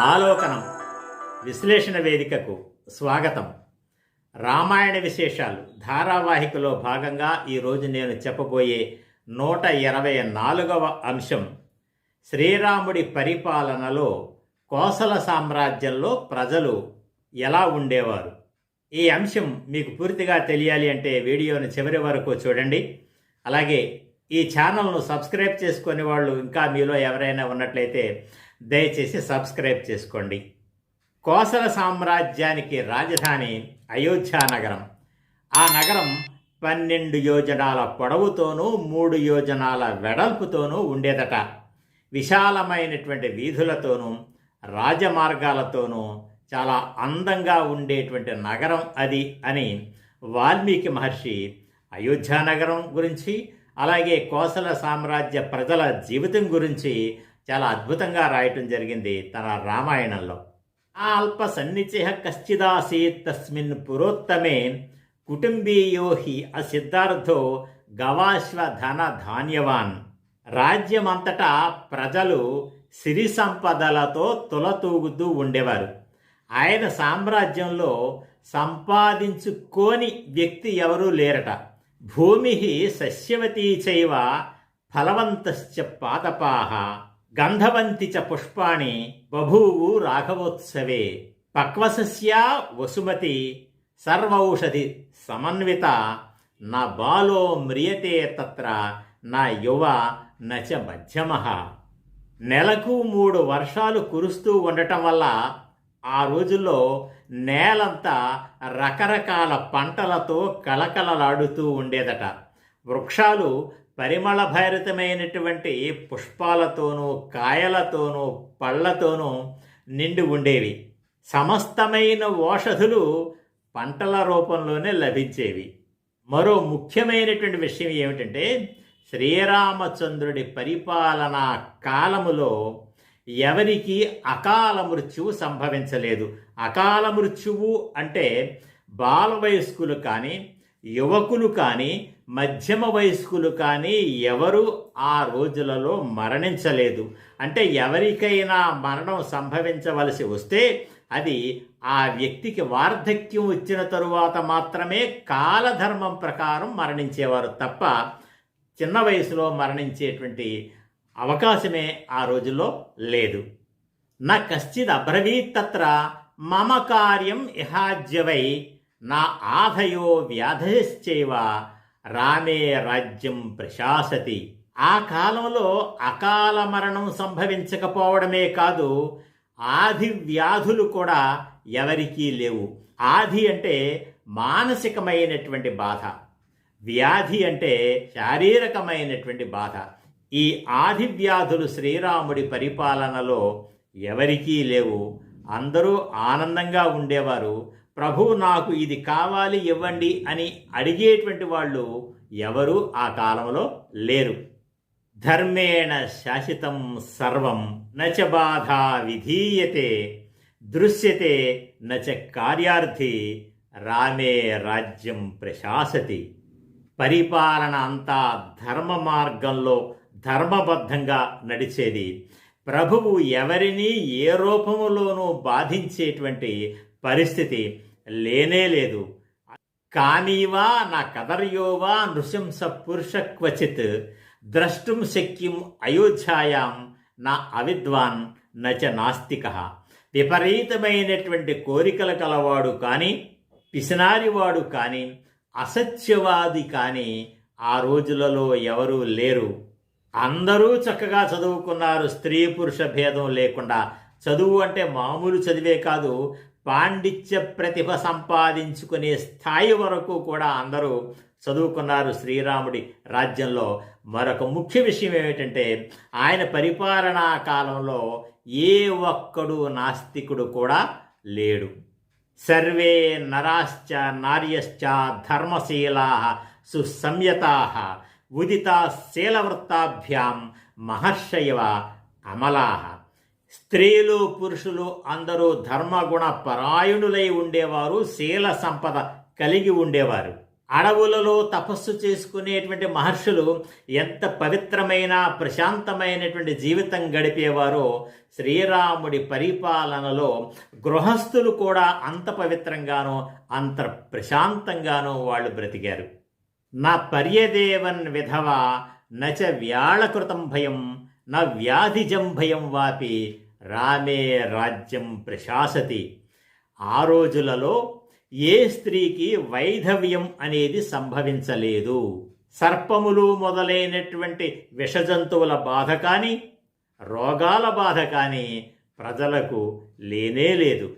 ఆలోకనం. విశ్లేషణ వేదికకు స్వాగతం. రామాయణ విశేషాలు ధారావాహికలో భాగంగా ఈరోజు నేను చెప్పబోయే నూట ఇరవై నాలుగవ అంశం. శ్రీరాముడి పరిపాలనలో కోసల సామ్రాజ్యంలో ప్రజలు ఎలా ఉండేవారు? ఈ అంశం మీకు పూర్తిగా తెలియాలి అంటే వీడియోని చివరి వరకు చూడండి. అలాగే ఈ ఛానల్ను సబ్స్క్రైబ్ చేసుకునే వాళ్ళు ఇంకా మీలో ఎవరైనా ఉన్నట్లయితే దయచేసి సబ్స్క్రైబ్ చేసుకోండి. కోసల సామ్రాజ్యానికి రాజధాని అయోధ్య నగరం. ఆ నగరం పన్నెండు యోజనాల పొడవుతోనూ మూడు యోజనాల వెడల్పుతోనూ ఉండేదట. విశాలమైనటువంటి వీధులతోనూ రాజమార్గాలతోనూ చాలా అందంగా ఉండేటువంటి నగరం అది అని వాల్మీకి మహర్షి అయోధ్య నగరం గురించి అలాగే కోసల సామ్రాజ్య ప్రజల జీవితం గురించి చాలా అద్భుతంగా రాయటం జరిగింది తన రామాయణంలో. ఆ అల్ప సన్నిచేహ కశ్చిదాసీత్ తస్మిన్ పురోత్తమే కుటుంబీయో హి అసిద్ధార్థో గవాశ్వ ధన ధాన్యవాన్. రాజ్యమంతటా ప్రజలు సిరి సంపదలతో తులతూగుతూ ఉండేవారు. ఆయన సామ్రాజ్యంలో సంపాదించుకోని వ్యక్తి ఎవరూ లేరట. భూమి సస్యవతీ చైవ ఫలవంతశ్చ పాదపాహ గంధవంతి చ పుష్పాణి బభూవు రాఘవోత్సవే పక్వసస్యా వసుమతి సర్వౌషధి సమన్విత నా బాలో మ్రియతే తత్ర నా యువ నచ మధ్యమ. నెలకు మూడు వర్షాలు కురుస్తూ ఉండటం వల్ల ఆ రోజుల్లో నేలంతా రకరకాల పంటలతో కళకళలాడుతూ ఉండేదట. వృక్షాలు పరిమళ భరితమైనటువంటి పుష్పాలతోనూ కాయలతోనూ పళ్ళతోనూ నిండి ఉండేవి. సమస్తమైన ఓషధులు పంటల రూపంలోనే లభించేవి. మరో ముఖ్యమైనటువంటి విషయం ఏమిటంటే శ్రీరామచంద్రుడి పరిపాలనా కాలములో ఎవరికి అకాల మృత్యువు సంభవించలేదు. అకాల మృత్యువు అంటే బాల వయస్కులు కానీ యువకులు కానీ మధ్యమ వయస్కులు కానీ ఎవరు ఆ రోజులలో మరణించలేదు. అంటే ఎవరికైనా మరణం సంభవించవలసి వస్తే అది ఆ వ్యక్తికి వార్ధక్యం వచ్చిన తరువాత మాత్రమే కాలధర్మం ప్రకారం మరణించేవారు తప్ప చిన్న వయసులో మరణించేటువంటి అవకాశమే ఆ రోజుల్లో లేదు. నా కశ్చిద్ అబ్రవీత్ తత్ర మమ కార్యం ఇహాజ్యవై నా ఆధయో వ్యాధశ్చైవ రామే రాజ్యం ప్రశాసతి. ఆ కాలంలో అకాల మరణం సంభవించకపోవడమే కాదు ఆది వ్యాధులు కూడా ఎవరికీ లేవు. ఆది అంటే మానసికమైనటువంటి బాధ. వ్యాధి అంటే శారీరకమైనటువంటి బాధ. ఈ ఆది వ్యాధులు శ్రీరాముడి పరిపాలనలో ఎవరికీ లేవు. అందరూ ఆనందంగా ఉండేవారు. ప్రభువు నాకు ఇది కావాలి ఇవ్వండి అని అడిగేటువంటి వాళ్ళు ఎవరు ఆ కాలంలో లేరు. ధర్మేణ శాసితం సర్వం నచ బాధ విధీయతే దృశ్యతే నచ కార్యార్థి రామే రాజ్యం ప్రశాసతి. పరిపాలన అంతా ధర్మ మార్గంలో ధర్మబద్ధంగా నడిచేది. ప్రభువు ఎవరిని ఏ రూపములోనూ బాధించేటువంటి పరిస్థితి. లేనే లేదు. కానీవా నా కదర్యోవా నృశంస పురుష క్వచిత్. ద్రష్టుం శక్యం అయోధ్యాయాం నా అవిద్వాన్ నచ నాస్తిక. విపరీతమైనటువంటి కోరికలు కలవాడు కానీ పిసినారివాడు కానీ అసత్యవాది కానీ ఆ రోజులలో ఎవరూ లేరు. అందరూ చక్కగా చదువుకున్నారు. స్త్రీ పురుష భేదం లేకుండా. చదువు అంటే మామూలు చదివే కాదు. పాండిత్య ప్రతిభ సంపాదించుకునే స్థాయి వరకు కూడా అందరూ చదువుకున్నారు శ్రీరాముడి రాజ్యంలో. మరొక ముఖ్య విషయం ఏమిటంటే ఆయన పరిపాలనా కాలంలో ఏ ఒక్కడు నాస్తికుడు కూడా లేడు. సర్వే నరాశ్చ నార్యశ్చ ధర్మశీలా సుసంయతా ఉదిత శీలవృత్తాభ్యాం మహర్షయవ అమలా. స్త్రీలు పురుషులు అందరూ ధర్మగుణ పరాయణులై ఉండేవారు శీల సంపద కలిగి ఉండేవారు. అడవులలో తపస్సు చేసుకునేటువంటి మహర్షులు ఎంత పవిత్రమైన ప్రశాంతమైనటువంటి జీవితం గడిపేవారో శ్రీరాముడి పరిపాలనలో గృహస్థులు కూడా అంత పవిత్రంగానో అంత ప్రశాంతంగానో వాళ్ళు బ్రతికారు. నా పర్యదేవన్ విధవ నచ వ్యాళకృతం భయం. నా వ్యాధిజం భయం వాపి రామే రాజ్యం ప్రశాసతి. ఆ రోజులలో ఏ స్త్రీకి వైధవ్యం అనేది సంభవించలేదు. సర్పములు మొదలైనటువంటి విషజంతువుల బాధ కానీ రోగాల బాధ కానీ ప్రజలకు లేనే లేదు.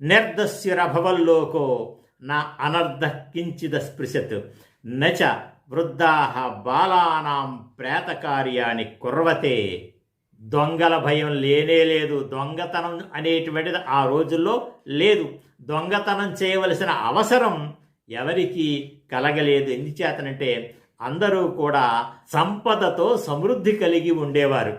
నిర్దస్యురభవల్లోకో నా అనర్ధ కించిద స్పృశత్ నచ వృద్ధాహ బాలానాం ప్రేతకార్యాన్ని కుర్వతే దొంగల భయం లేనే లేదు. దొంగతనం అనేటువంటిది ఆ రోజుల్లో లేదు. దొంగతనం చేయవలసిన అవసరం ఎవరికీ కలగలేదు. ఎందుచేతనంటే అందరూ కూడా సంపదతో సమృద్ధి కలిగి ఉండేవారు.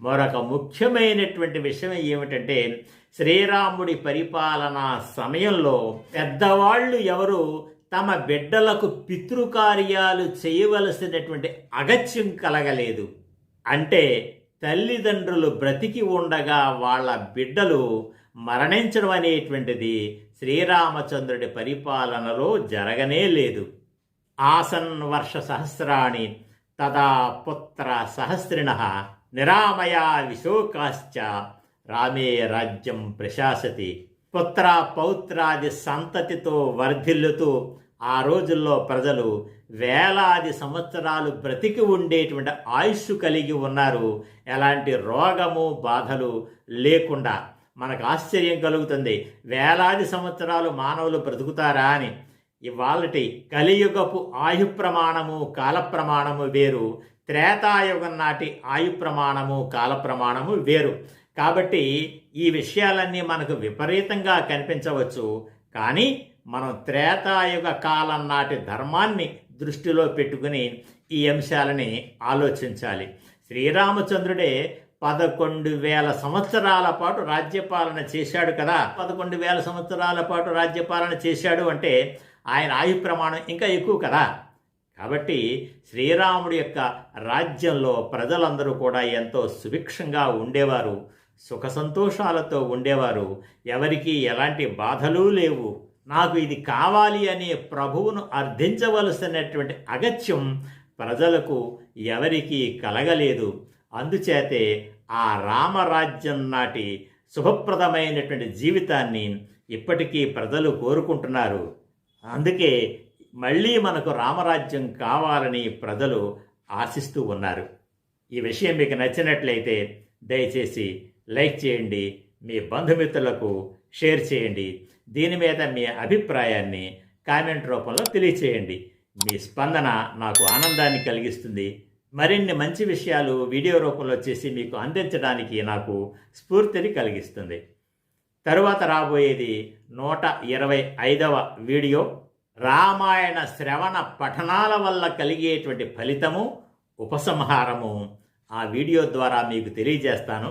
మరొక ముఖ్యమైనటువంటి విషయం ఏమిటంటే శ్రీరాముడి పరిపాలనా సమయంలో పెద్దవాళ్ళు ఎవరు తమ బిడ్డలకు పితృకార్యాలు చేయవలసినటువంటి అగత్యం కలగలేదు. అంటే తల్లిదండ్రులు బ్రతికి ఉండగా వాళ్ళ బిడ్డలు మరణించడం అనేటువంటిది శ్రీరామచంద్రుడి పరిపాలనలో జరగనే లేదు. ఆసన్ వర్ష సహస్రాణి తదా పుత్ర సహస్రిణ నిరామయా విశోకాశ్చ రామే రాజ్యం ప్రశాసతి. పుత్ర పౌత్రాది సంతతితో వర్ధిల్లుతూ ఆ రోజుల్లో ప్రజలు వేలాది సంవత్సరాలు బ్రతికి ఉండేటువంటి ఆయుష్ కలిగి ఉన్నారు. ఎలాంటి రోగము బాధలు లేకుండా మనకు ఆశ్చర్యం కలుగుతుంది. వేలాది సంవత్సరాలు మానవులు బ్రతుకుతారా అని. ఇవాళటి కలియుగపు ఆయు ప్రమాణము కాల ప్రమాణము వేరు. త్రేతాయుగం నాటి ఆయు ప్రమాణము కాల ప్రమాణము వేరు. కాబట్టి ఈ విషయాలన్నీ మనకు విపరీతంగా కనిపించవచ్చు. కానీ మనం త్రేతాయుగ కాలం నాటి ధర్మాన్ని దృష్టిలో పెట్టుకుని ఈ అంశాలని ఆలోచించాలి. శ్రీరామచంద్రుడే పదకొండు వేల సంవత్సరాల పాటు రాజ్యపాలన చేశాడు కదా. పదకొండు వేల సంవత్సరాల పాటు రాజ్యపాలన చేశాడు అంటే ఆయన ఆయు ప్రమాణం ఇంకా ఎక్కువ కదా. కాబట్టి శ్రీరాముడి యొక్క రాజ్యంలో ప్రజలందరూ కూడా ఎంతో సుభిక్షంగా ఉండేవారు. సుఖ సంతోషాలతో ఉండేవారు. ఎవరికి ఎలాంటి బాధలు లేవు. నాకు ఇది కావాలి అనే ప్రభువును అర్థించవలసినటువంటి అగత్యం ప్రజలకు ఎవరికీ కలగలేదు. అందుచేతే ఆ రామరాజ్యం నాటి శుభప్రదమైనటువంటి జీవితాన్ని ఇప్పటికీ ప్రజలు కోరుకుంటున్నారు. అందుకే మళ్ళీ మనకు రామరాజ్యం కావాలని ప్రజలు ఆశిస్తూ ఉన్నారు. ఈ విషయం మీకు నచ్చినట్లయితే దయచేసి లైక్ చేయండి మీ బంధుమిత్రులకు షేర్ చేయండి. దీని మీద మీ అభిప్రాయాన్ని కామెంట్ రూపంలో తెలియచేయండి. మీ స్పందన నాకు ఆనందాన్ని కలిగిస్తుంది. మరిన్ని మంచి విషయాలు వీడియో రూపంలో చేసి మీకు అందించడానికి నాకు స్ఫూర్తిని కలిగిస్తుంది. తరువాత రాబోయేది నూట ఇరవై ఐదవ వీడియో. రామాయణ శ్రవణ పఠనాల వల్ల కలిగేటువంటి ఫలితము ఉపసంహారము ఆ వీడియో ద్వారా మీకు తెలియజేస్తాను.